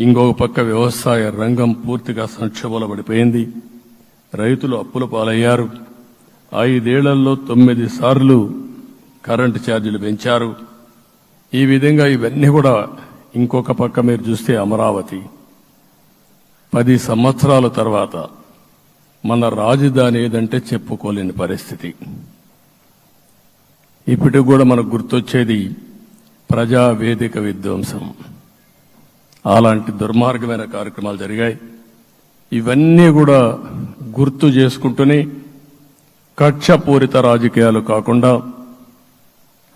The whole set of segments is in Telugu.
ఇంకొక పక్క వ్యవసాయ రంగం పూర్తిగా సంక్షోభంలో పడిపోయింది రైతులు అప్పుల పాలయ్యారు. ఐదేళ్ళలో తొమ్మిది సార్లు కరెంటు ఛార్జీలు పెంచారు. ఈ విధంగా ఇవన్నీ కూడా ఇంకొక పక్క మీరు చూస్తే అమరావతి. పది సంవత్సరాల తర్వాత మన రాజధాని ఏదంటే చెప్పుకోలేని పరిస్థితి. ఇప్పటికి కూడా మనకు గుర్తొచ్చేది ప్రజా వేదిక విధ్వంసం. అలాంటి దుర్మార్గమైన కార్యక్రమాలు జరిగాయి. ఇవన్నీ కూడా గుర్తు చేసుకుంటూనే కక్షపూరిత రాజకీయాలు కాకుండా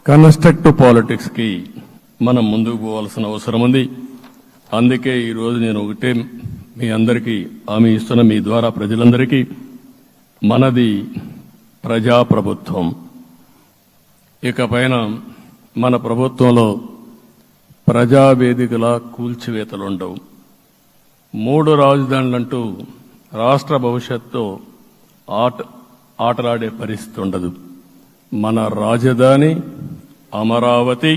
కన్స్ట్రక్టివ్ పాలిటిక్స్కి మనం ముందుకు పోవాల్సిన అవసరం ఉంది. అందుకే ఈరోజు నేను ఒకటే మీ అందరికీ హామీ ఇస్తున్న మీ ద్వారా ప్రజలందరికీ మనది ప్రజాప్రభుత్వం. ఇక పైన మన ప్రభుత్వంలో ప్రజావేదికల కూల్చివేతలు ఉండవు మూడు రాజధానులంటూ రాష్ట్ర భవిష్యత్తు ఆట ఆటలాడే పరిస్థితి ఉండదు మన రాజధాని అమరావతి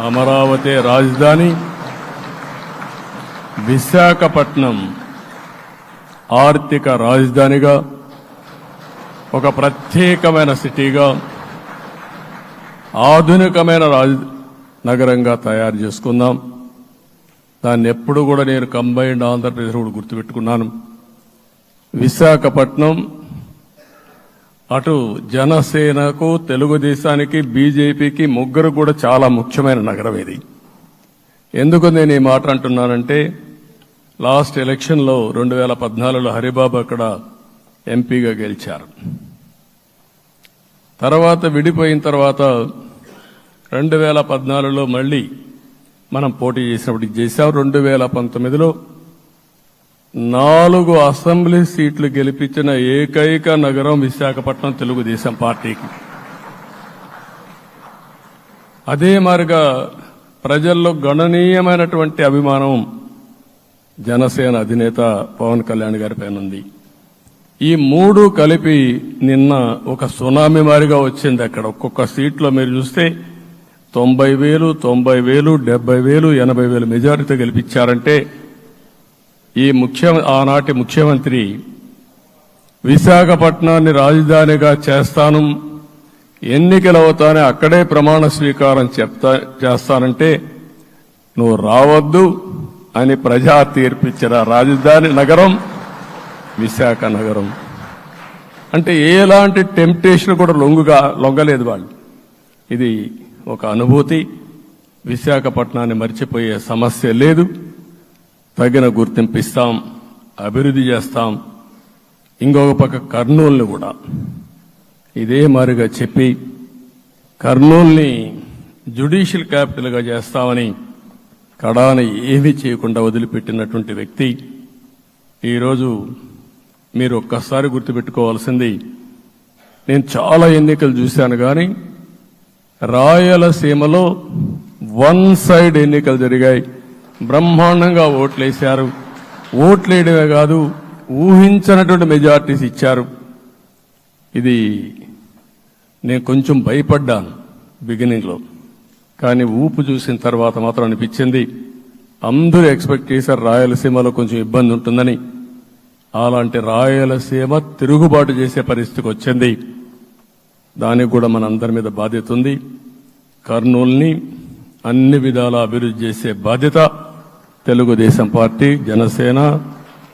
అమరావతి రాజధాని విశాఖపట్నం ఆర్థిక రాజధానిగా ఒక ప్రత్యేకమైన సిటీగా ఆధునికమైన రాజ నగరంగా తయారు చేసుకుందాం దాన్ని ఎప్పుడు కూడా నేను కంబైన్డ్ ఆంధ్రప్రదేశ్ కూడా గుర్తుపెట్టుకున్నాను. విశాఖపట్నం అటు జనసేనకు తెలుగుదేశానికి బీజేపీకి ముగ్గురు కూడా చాలా ముఖ్యమైన నగరం ఇది. ఎందుకు నేను ఈ మాట అంటున్నానంటే లాస్ట్ ఎలక్షన్లో రెండు వేల పద్నాలుగులో హరిబాబు అక్కడ ఎంపీగా గెలిచారు. తర్వాత విడిపోయిన తర్వాత రెండు వేల పద్నాలుగులో మళ్ళీ మనం పోటీ చేసినప్పుడు చేశాం. రెండు వేల పంతొమ్మిదిలో నాలుగు అసెంబ్లీ సీట్లు గెలిపించిన ఏకైక నగరం విశాఖపట్నం తెలుగుదేశం పార్టీకి. అదే మారిగా ప్రజల్లో గణనీయమైనటువంటి అభిమానం జనసేన అధినేత పవన్ కళ్యాణ్ గారి పైన ఉంది. ఈ మూడు కలిపి నిన్న ఒక సునామీ మారిగా వచ్చింది అక్కడ. ఒక్కొక్క సీట్లో మీరు చూస్తే తొంభై వేలు తొంభై వేలు డెబ్బై వేలు ఎనభై వేలు మెజారిటీతో గెలిపించారంటే ఈ ముఖ్య ఆనాటి ముఖ్యమంత్రి విశాఖపట్నాన్ని రాజధానిగా చేస్తాను ఎన్నికలు అవుతానే అక్కడే ప్రమాణ స్వీకారం చెప్తా చేస్తానంటే నువ్వు రావద్దు అని ప్రజా తీర్పిచ్చిన రాజధాని నగరం విశాఖ నగరం. అంటే ఎలాంటి టెంప్టేషన్ కూడా లొంగుగా లొంగలేదు వాళ్ళు. ఇది ఒక అనుభూతి. విశాఖపట్నాన్ని మర్చిపోయే సమస్య లేదు. తగిన గుర్తింపు ఇస్తాం అభివృద్ధి చేస్తాం. ఇంకొక పక్క కర్నూలుని కూడా. ఇదే మారిగా చెప్పి కర్నూల్ని జ్యుడిషియల్ క్యాపిటల్గా చేస్తామని కడాన ఏమీ చేయకుండా వదిలిపెట్టినటువంటి వ్యక్తి. ఈరోజు మీరు ఒక్కసారి గుర్తుపెట్టుకోవాల్సింది నేను చాలా ఎన్నికలు చూశాను కానీ రాయలసీమలో వన్ సైడ్ ఎన్నికలు జరిగాయి. బ్రహ్మాండంగా ఓట్లేశారు. ఓట్లేయడమే కాదు ఊహించినటువంటి మెజార్టీస్ ఇచ్చారు. ఇది నేను కొంచెం భయపడ్డాను బిగినింగ్లో. కానీ ఊపు చూసిన తర్వాత మాత్రం అనిపించింది అందరూ ఎక్స్పెక్ట్ చేశారు రాయలసీమలో కొంచెం ఇబ్బంది ఉంటుందని. అలాంటి రాయలసీమ తిరుగుబాటు చేసే పరిస్థితికి వచ్చింది. దానికి కూడా మన అందరి మీద బాధ్యత ఉంది. కర్నూల్ని అన్ని విధాల అభివృద్ధి చేసే బాధ్యత Telugu Desam party Janasena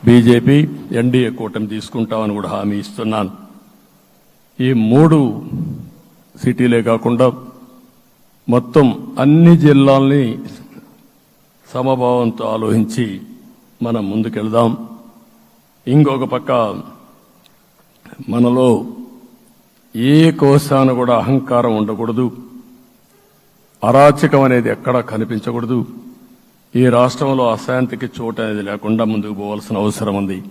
BJP NDA కూటమి తీసుకుంటామని కూడా హామీ ఇస్తున్నాను. ఈ మూడు సిటీలే కాకుండా మొత్తం అన్ని జిల్లాల్ని సమభావంతో ఆలోచించి మనం ముందుకెళ్దాం. ఇంకొక పక్క మనలో ఏ కోశాన కూడా అహంకారం ఉండకూడదు. అరాచకం అనేది ఎక్కడా కనిపించకూడదు. ఈ రాష్ట్రంలో అశాంతికి చోటు అనేది లేకుండా ముందుకు పోవాల్సిన అవసరం ఉంది.